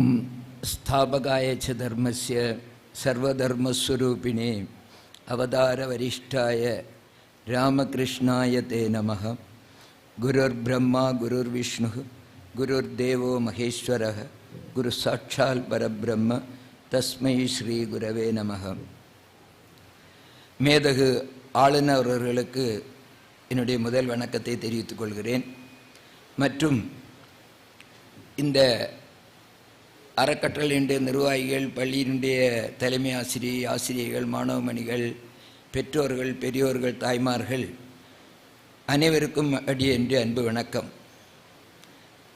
ஓம் ஸ்தாபகாயச்ச தர்மஸ்ய சர்வதர்மஸ்வரூபிணே அவதாரவரிஷ்டாய ராமகிருஷ்ணாய தே நம குருர் பிரம்மா குருர் விஷ்ணு குருர் தேவோ மகேஸ்வர குரு சாட்சால் பரபிரம்ம தஸ்மை ஸ்ரீ குரவே நம மேதகு ஆளுநர் அவர்களுக்கு என்னுடைய முதல் வணக்கத்தை தெரிவித்துக் கொள்கிறேன். மற்றும் இந்த அறக்கட்டளையினுடைய நிர்வாகிகள் பள்ளியினுடைய தலைமை ஆசிரியை ஆசிரியர்கள் மாணவமணிகள் பெற்றோர்கள் பெரியோர்கள் தாய்மார்கள் அனைவருக்கும் அடி என்று அன்பு வணக்கம்.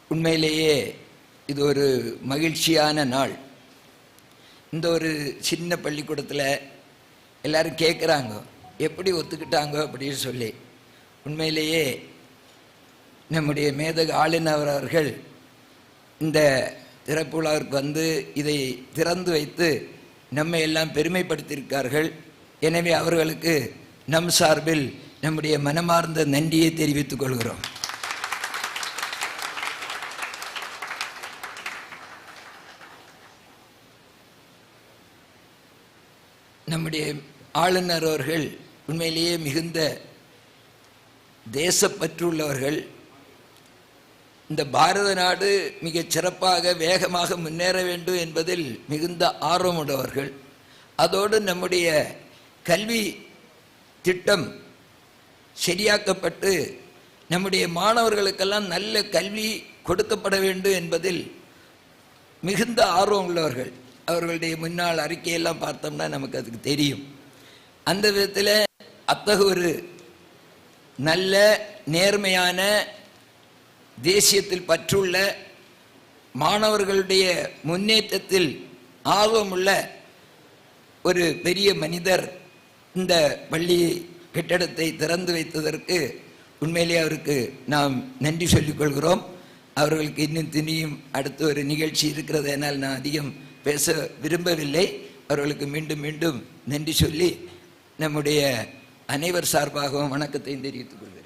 உண்மையிலேயே இது ஒரு மகிழ்ச்சியான நாள். இந்த ஒரு சின்ன பள்ளிக்கூடத்தில் எல்லோரும் கேட்குறாங்க எப்படி ஒத்துக்கிட்டாங்க அப்படின்னு சொல்லி. உண்மையிலேயே நம்முடைய மேதக ஆளுநர் அவர்கள் இந்த திறப்பு விழாவிற்கு வந்து இதை திறந்து வைத்து நம்மை எல்லாம் பெருமைப்படுத்தியிருக்கார்கள். எனவே அவர்களுக்கு நம் சார்பில் நம்முடைய மனமார்ந்த நன்றியை தெரிவித்துக் கொள்கிறோம். நம்முடைய ஆளுநர் அவர்கள் உண்மையிலேயே மிகுந்த தேசப்பற்றுள்ளவர்கள். இந்த பாரத நாடு மிகச் சிறப்பாக வேகமாக முன்னேற வேண்டும் என்பதில் மிகுந்த ஆர்வமுள்ளவர்கள் அதோடு நம்முடைய கல்வி திட்டம் சரியாக்கப்பட்டு நம்முடைய மாணவர்களுக்கெல்லாம் நல்ல கல்வி கொடுக்கப்பட வேண்டும் என்பதில் மிகுந்த ஆர்வம் உள்ளவர்கள். அவர்களுடைய முன்னாள் அறிக்கையெல்லாம் பார்த்தோம்னா நமக்கு அதுக்கு தெரியும். அந்த விதத்தில் அத்தகு ஒரு நல்ல நேர்மையான தேசியத்தில் பற்றுள்ள மாணவர்களுடைய முன்னேற்றத்தில் ஆர்வமுள்ள ஒரு பெரிய மனிதர் இந்த பள்ளி கட்டடத்தை திறந்து வைத்ததற்கு உண்மையிலே அவருக்கு நாம் நன்றி சொல்லிக் கொள்கிறோம். அவர்களுக்கு இன்னும் திணியும் அடுத்த ஒரு நிகழ்ச்சி இருக்கிறது என்னால் நான் அதிகம் பேச விரும்பவில்லை. அவர்களுக்கு மீண்டும் மீண்டும் நன்றி சொல்லி நம்முடைய அனைவர் சார்பாகவும் வணக்கத்தையும் தெரிவித்துக் கொள்வேன்